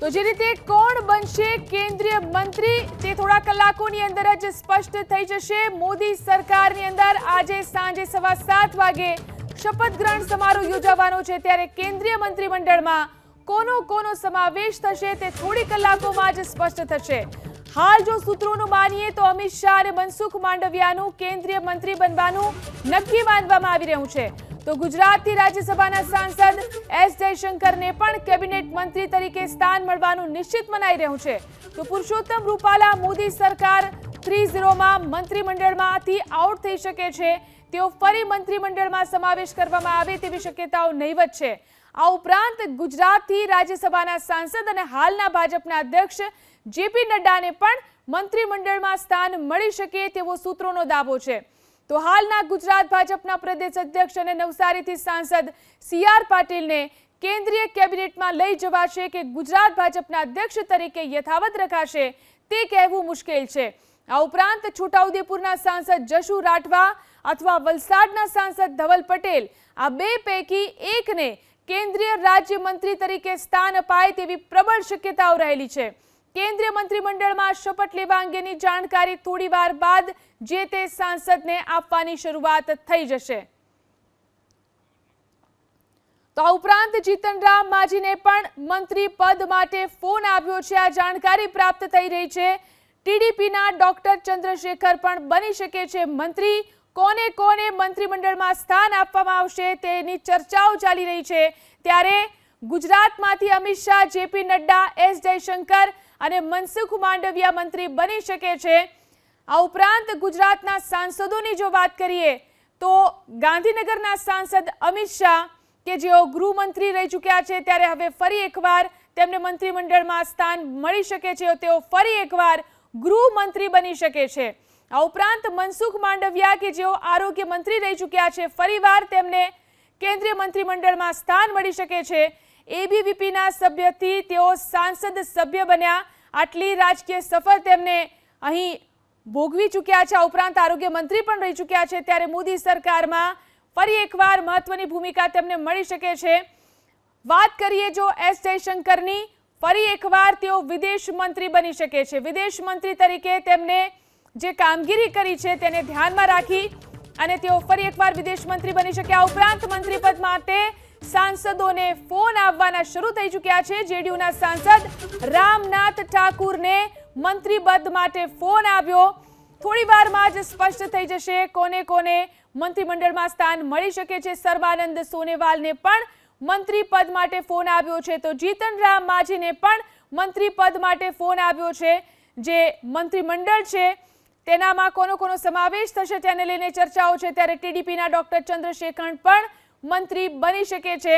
તો જે રીતે કોણ બનશે કેન્દ્રીય મંત્રી, તે થોડા કલાકોની અંદર જ સ્પષ્ટ થઈ જશે. મોદી સરકારની અંદર આજે સાંજે સવા સાત વાગે શપથ ગ્રહણ સમારોહ યોજાવાનો છે. ત્યારે કેન્દ્રીય મંત્રીમંડળમાં કોનો કોનો સમાવેશ થશે તે થોડી કલાકોમાં જ સ્પષ્ટ થશે. હાલ જો સૂત્રોનું માનીએ તો અમિત શાહ અને મનસુખ માંડવિયાનું કેન્દ્રીય મંત્રી બનવાનું નક્કી માનવામાં આવી રહ્યું છે. તો ગુજરાતથી રાજ્યસભાના સાંસદ એસ જયશંકરને પણ કેબિનેટ મંત્રી તરીકે સ્થાન મળવાનું નિશ્ચિત મનાઈ રહ્યું છે. તો પુરુષોત્તમ રૂપાલા મોદી સરકાર થ્રી ઝીરોમાં મંત્રીમંડળમાંથી આઉટ થઈ શકે છે. તેઓ ફરી મંત્રીમંડળમાં સમાવેશ કરવામાં આવે તેવી શક્યતાઓ નહીવત છે. આ ઉપરાંત ગુજરાતથી રાજ્યસભાના સાંસદ અને હાલના ભાજપના અધ્યક્ષ જેપી નડ્ડાને પણ મંત્રીમંડળમાં સ્થાન મળી શકે તેવો સૂત્રોનો દાવો છે. તો હાલના ગુજરાત ભાજપના પ્રદેશ અધ્યક્ષ અને નવસારીથી સાંસદ સી આર પાટીલને કેન્દ્રીય કેબિનેટમાં લઈ જવાશે કે ગુજરાત ભાજપના અધ્યક્ષ તરીકે યથાવત રખાશે તે કહેવું મુશ્કેલ છે. આ ઉપરાંત છોટાઉદેપુરના સાંસદ જશુ રાઠવા અથવા વલસાડના સાંસદ ધવલ પટેલ આ બે પૈકી એકને કેન્દ્રીય રાજ્યમંત્રી તરીકે સ્થાન અપાય તેવી પ્રબળ શક્યતાઓ રહેલી છે. કેન્દ્રીય મંત્રીમંડળમાં શપથ લેવા અંગેની જાણકારી થોડી વાર બાદ જે તે સાંસદને આપવાની શરૂઆત થઈ જશે. તો આ ઉપરાંત જીતનરામ માજીને પણ મંત્રી પદ માટે ફોન આવ્યો છે. આ જાણકારી પ્રાપ્ત થઈ રહી છે. ટીડીપીના ડોક્ટર ચંદ્રશેખર પણ બની શકે છે મંત્રી. કોને કોને મંત્રીમંડળમાં સ્થાન આપવામાં આવશે તેની ચર્ચાઓ ચાલી રહી છે. ત્યારે ગુજરાતમાંથી અમિત શાહ, જેપી નડ્ડા, એસ જયશંકર અને મનસુખ માંડવિયા મંત્રી બની શકે છે. આ ઉપરાંત ગુજરાતના સાંસદોની જો વાત કરીએ, તો ગાંધીનગરના સાંસદ અમિત શાહ, કે જેઓ ગૃહમંત્રી રહી ચૂક્યા છે, ત્યારે હવે ફરી એકવાર તેમને મંત્રીમંડળમાં સ્થાન મળી શકે છે, તેઓ ફરી એકવાર ગૃહમંત્રી બની શકે છે. આ ઉપરાંત મનસુખ માંડવિયા, કે જેઓ આરોગ્ય મંત્રી રહી ચૂક્યા છે, ફરીવાર તેમને કેન્દ્રીય મંત્રીમંડળમાં સ્થાન મળી શકે છે. એબીવીપીના સભ્યથી તેઓ સાંસદ સભ્ય બન્યા. આટલી રાજકીય સફર તેમને અહીં ભોગવી ચૂક્યા છે. આ ઉપરાંત આરોગ્ય મંત્રી પણ રહી ચૂક્યા છે. ત્યારે મોદી સરકારમાં ફરી એકવાર મહત્વની ભૂમિકા તેમને મળી શકે છે. વાત કરીએ જો એસ જયશંકરની, ફરી એકવાર તેઓ વિદેશ મંત્રી બની શકે છે. વિદેશ મંત્રી તરીકે તેમને જે કામગીરી કરી છે તેને ધ્યાનમાં રાખી અને તેઓ ફરી એકવાર વિદેશ મંત્રી બની શકે. આ ઉપરાંત મંત્રી પદ માટે સાંસદોને ફોન આવવાના શરૂ થઈ ચૂક્યા છે. જેડીયુના સાંસદ રામનાથ ઠાકુરને મંત્રી પદ માટે ફોન આવ્યો. થોડી વારમાં જ સ્પષ્ટ થઈ જશે કોને કોને મંત્રીમંડળમાં સ્થાન મળી શકે છે. સર્વાનંદ સોનેવાલને પણ મંત્રી પદ માટે ફોન આવ્યો છે. તો જીતન રામ માજીને પણ મંત્રી પદ માટે ફોન આવ્યો છે. જે મંત્રીમંડળ છે, તેનામાં કોનો કોનો સમાવેશ થશે તેને લઈને ચર્ચાઓ છે. ત્યારે ટીડીપીના ડોક્ટર ચંદ્રશેખર પણ મંત્રી બની શકે છે.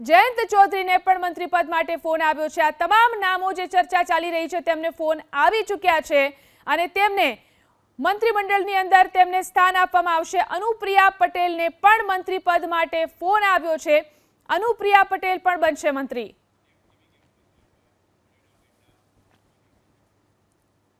જયંત ચૌધરીને પણ મંત્રી પદ માટે ફોન આવ્યો છે. આ તમામ નામો જે ચર્ચા ચાલી રહી છે, તેમને ફોન આવી ચૂક્યા છે અને તેમને મંત્રીમંડળની અંદર તેમને સ્થાન આપવામાં આવશે. અનુપ્રિયા પટેલને પણ મંત્રી પદ માટે ફોન આવ્યો છે. અનુપ્રિયા પટેલ પણ બનશે મંત્રી.